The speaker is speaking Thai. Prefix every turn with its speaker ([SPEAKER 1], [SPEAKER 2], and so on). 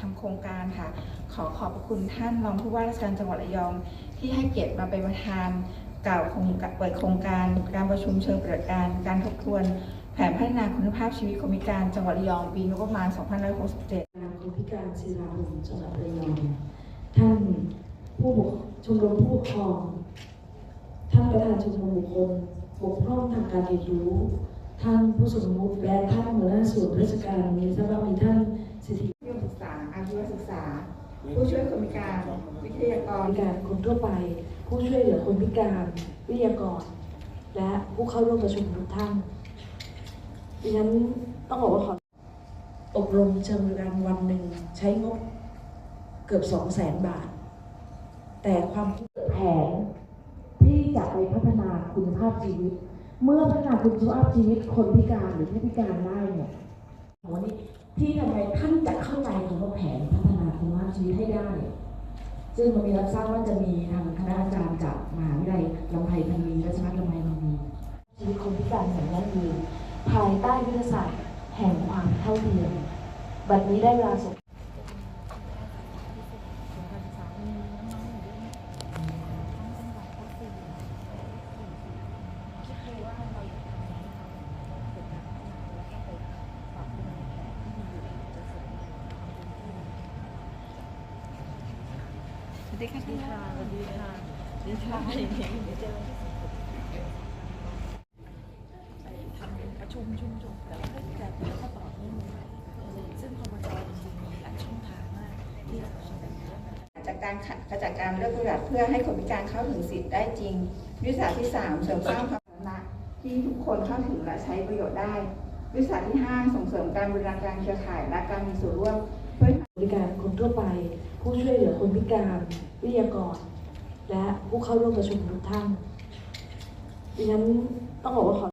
[SPEAKER 1] ทำโครงการค่ะ ขอขอบคุณท่านรองผู้ว่าราชการจังหวัดระยอง ที่ให้เกียรติมาเป็นประธานกล่าวโครงการเปิดโครงการการประชุมเชิงปฏิบัติการการทบทวน แผนพัฒนาคุณภาพชีวิตคนพิการจังหวัดระยองปีงบประมาณ 2567
[SPEAKER 2] การคนพิการศิลาบุญจังหวัดระยองท่านผู้ชมรมผู้ปกครอง ท่านประธานชมรมบุคคลบกพร่องทางการเรียนรู้ ท่านผู้ทรงคุณวุฒิและท่านหัวหน้าส่วนราชการมีทราบ
[SPEAKER 1] การ วิทยากร
[SPEAKER 2] พิการคนทั่วไป ผู้ช่วยเหลือคนพิการ วิทยากร และผู้เข้าร่วมประชุมทุกท่านดิฉันต้องบอกว่าขออบรมเชิงบริการวันหนึ่งใช้งบเกือบสองแสนบาท แต่ความแผนที่จะไปพัฒนาคุณภาพชีวิต เมื่อพัฒนาคุณภาพชีวิตคนพิการหรือผู้พิการได้เนี่ยวันนี้ที่ทำไมท่านจะเข้าใจคำว่าแผนพัฒนาคุณภาพชีวิตให้ได้ ซึ่งมันมีรับทราบว่าจะมีทางคณะอาจารย์จากมหาวิทยาลัยลำไพพันมีราชภัฏลำไพพันมีชีวิตคนพิการอย่างยั่งยืนภายใต้ยุทธศาสตร์แห่งความเท่าเทียมบัดนี้ได้เวลาสม
[SPEAKER 1] ดีค่ะ
[SPEAKER 3] สวัสดีค่ะสวัสดีค่ะดิฉันเจอทำประชุมชุมจุแต่ว่าแต่แล้วก็ตอบไม่หมดซึ่งพมจจริงๆมีหลายช่องทางมากที่เราจะ
[SPEAKER 1] จากการขจัดการเลือกประหยัดเพื่อให้คนพิการเข้าถึงสิทธิ์ได้จริงยุทธศาที่ 3 เสริมสร้างความสาธารณะที่ทุกคนเข้าถึงและใช้ประโยชน์ได้ยุทธศาที่ 5 ส่งเสริมการบริการเครือข่ายและการมีส่วนร่วมเพื่อ
[SPEAKER 2] บริการคนทั่วไป ผู้ช่วยเหลือคนพิการวิทยากร และผู้เข้าร่วมประชุมทุกท่านดิฉันต้องบอกว่าขอ